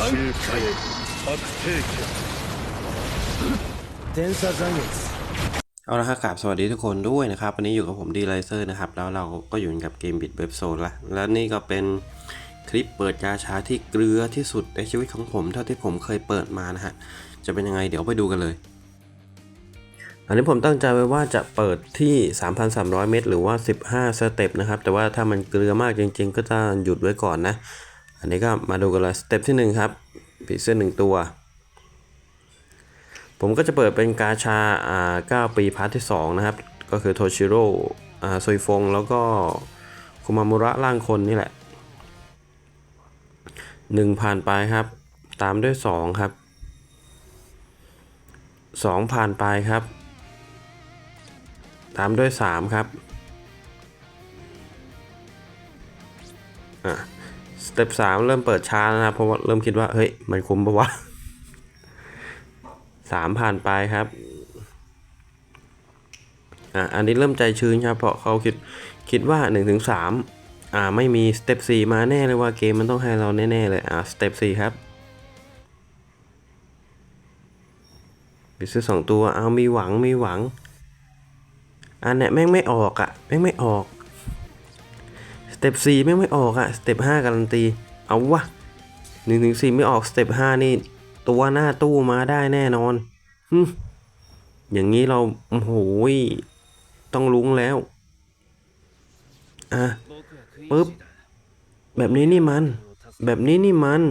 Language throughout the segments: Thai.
周回白帝家天差残月 เอาละครับกราบสวัสดีทุกคนด้วยนะครับ วันนี้อยู่กับผมดีไลเซอร์นะครับ แล้วเราก็อยู่กับเกมบิดเว็บโซนละแล้วนี่ก็เป็นคลิปเปิดกาชาที่เกลือที่สุดในชีวิตของผม เท่าที่ผมเคยเปิดมานะฮะ จะเป็นยังไงเดี๋ยวไปดูกันเลย อันนี้ผมตั้งใจไว้ว่าจะเปิดที่ 3,300 เมตร หรือว่า 15 สเต็ปนะครับ แต่ว่าถ้ามันเกลือมากจริง ๆ ก็จะหยุดไว้ก่อนนะ อันนี้ก็มาดูกันเลยสเต็ปที่1ครับผีเสื้อหนึ่งตัว ผมก็จะเปิดเป็นกาชาอ่า9ปีพาร์ทที่ 2 นะครับ ก็คือโทชิโร่อ่าซุยฟง แล้วก็คุมามุระร่างคนนี่แหละ 1 ผ่านไปครับ ตามด้วย 2 ครับ 2 ผ่านไปครับ ตามด้วย 3 ครับอะ สเต็ป3เริ่มเปิดช้าแล้วนะครับเพราะว่าเริ่มคิดว่า เฮ้ย มันคุ้มปะวะสามผ่านไปครับอะอันนี้เริ่มใจชื้นครับ เพราะเขาคิดคิดว่า1นถึงสามอ่าไม่มีสเต็ปสี่มาแน่เลยว่าเกมมันต้องให้เราแน่ๆเลยอ่าสเต็ปสี่ครับไปซื้อสองตัวเอามีหวังมีหวังอันเนี้ยแม่งไม่ออกอะ่ะแม่งไม่ออก เต็ปสี่แม่ไม่ออกอะสเต็ปห้าการันตี เอาวะหนึ่งถึงสี่ไม่ออกสเต็ปห้านี่ตัวหน้าตู้มาได้แน่นอนหึอย่างนี้เราโอ้โหต้องลุ้งแล้ว อะปึ๊บ แบบนี้นี่มัน แบบนี้นี่มัน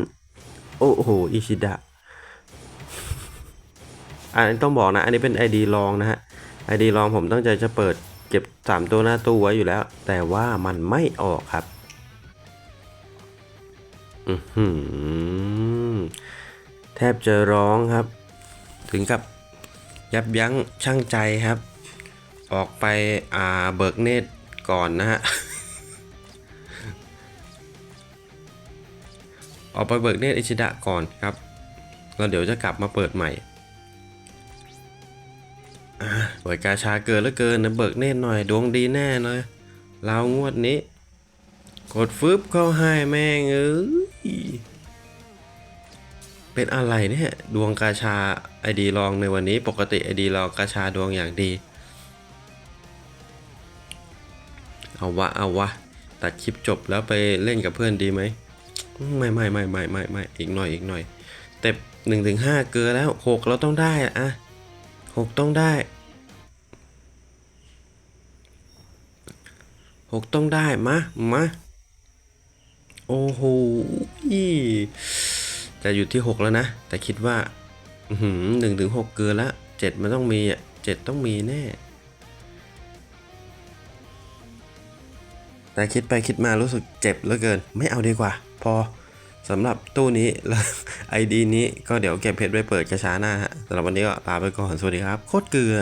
โอ้โหอิชิดะอันนี้ต้องบอกนะ อันนี้เป็น ID ลองนะฮะ ID ลองผมตั้งใจจะเปิด เก็บ 3 ตัวหน้าตู้ไว้อยู่แล้ว แต่ว่ามันไม่ออกครับ อือหือแทบจะร้องครับ ถึงกับยับยั้งชั่งใจครับ ออกไปอ่าเบิกเนตรก่อนนะฮะออกไปเบิกเนตรอิชิดะก่อนครับแล้วเดี๋ยวจะกลับมาเปิดใหม่ อ่าเปิดกาชาเกินแล้วเกินนะเบิกเนตรหน่อยดวงดีแน่เลยเรางวดนี้ กดฟึบเข้าให้แม่งเอ้ยเป็นอะไรเนี่ยดวงกาชาไอดีลองในวันนี้ปกติไอดีลองกาชาดวงอย่างดี เอาวะเอาวะตัดคลิปจบแล้วไปเล่นกับเพื่อนดีไหมไม่ไม่ไม่ไม่ไม่ไม่อีกหน่อยอีกหน่อยเต็ปหนึ่งถึงห้าเกลือแล้วหกเราต้องได้อะ หกต้องได้หกต้องได้มามาโอ้โหจะอยู่ที่6แล้วนะ แต่คิดว่าหนึ่งถึงหกเกินล้วเจ็ดมันต้องมีอะเจ็ดต้องมีแน่ แต่คิดไปคิดมารู้สึกเจ็บเหลือเกิน ไม่เอาดีกว่า พอ สำหรับตู้นี้แล้วไอดีนี้ก็เดี๋ยวเก็บเพชรไว้เปิดกระช้าหน้าฮะสำหรับวันนี้ก็ลาไปก่อน สวัสดีครับ โคตรเกลือ